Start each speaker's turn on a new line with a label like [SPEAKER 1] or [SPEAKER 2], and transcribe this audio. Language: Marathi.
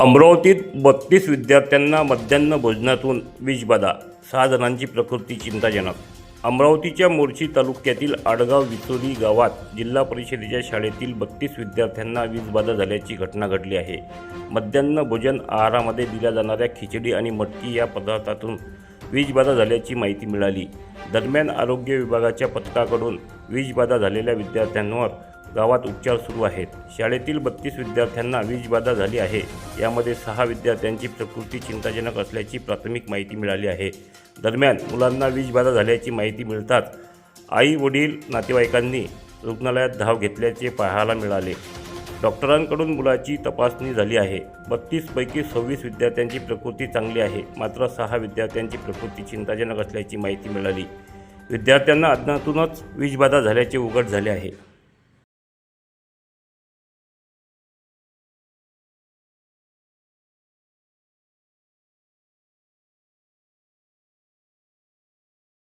[SPEAKER 1] अमरावतीत बत्तीस विद्यार्थ्यांना मध्यान्ह भोजनातून विषबाधा सहा जणांची प्रकृती चिंताजनक. अमरावतीच्या मोर्शी तालुक्यातील आडगाव विचोली गावात जिल्हा परिषदेच्या शाळेतील बत्तीस विद्यार्थ्यांना वीजबाधा झाल्याची घटना घडली आहे. मध्यान्ह भोजन आहारामध्ये दिल्या जाणाऱ्या खिचडी आणि मटकी या पदार्थातून वीजबाधा झाल्याची माहिती मिळाली. दरम्यान आरोग्य विभागाच्या पथकाकडून वीजबाधा झालेल्या विद्यार्थ्यांवर गावात उपचार सुरू आहेत. शाळेतील बत्तीस विद्यार्थ्यांना वीजबाधा झाली आहे. यामध्ये सहा विद्यार्थ्यांची प्रकृती चिंताजनक असल्याची प्राथमिक माहिती मिळाली आहे. दरम्यान मुलांना वीजबाधा झाल्याची माहिती मिळताच आई वडील नातेवाईकांनी रुग्णालयात धाव घेतल्याचे पाहायला मिळाले. डॉक्टरांकडून मुलाची तपासणी झाली आहे. बत्तीसपैकी सव्वीस विद्यार्थ्यांची प्रकृती चांगली आहे. मात्र सहा विद्यार्थ्यांची प्रकृती चिंताजनक असल्याची माहिती मिळाली. विद्यार्थ्यांना अज्ञातूनच वीजबाधा झाल्याचे उघड झाले आहे.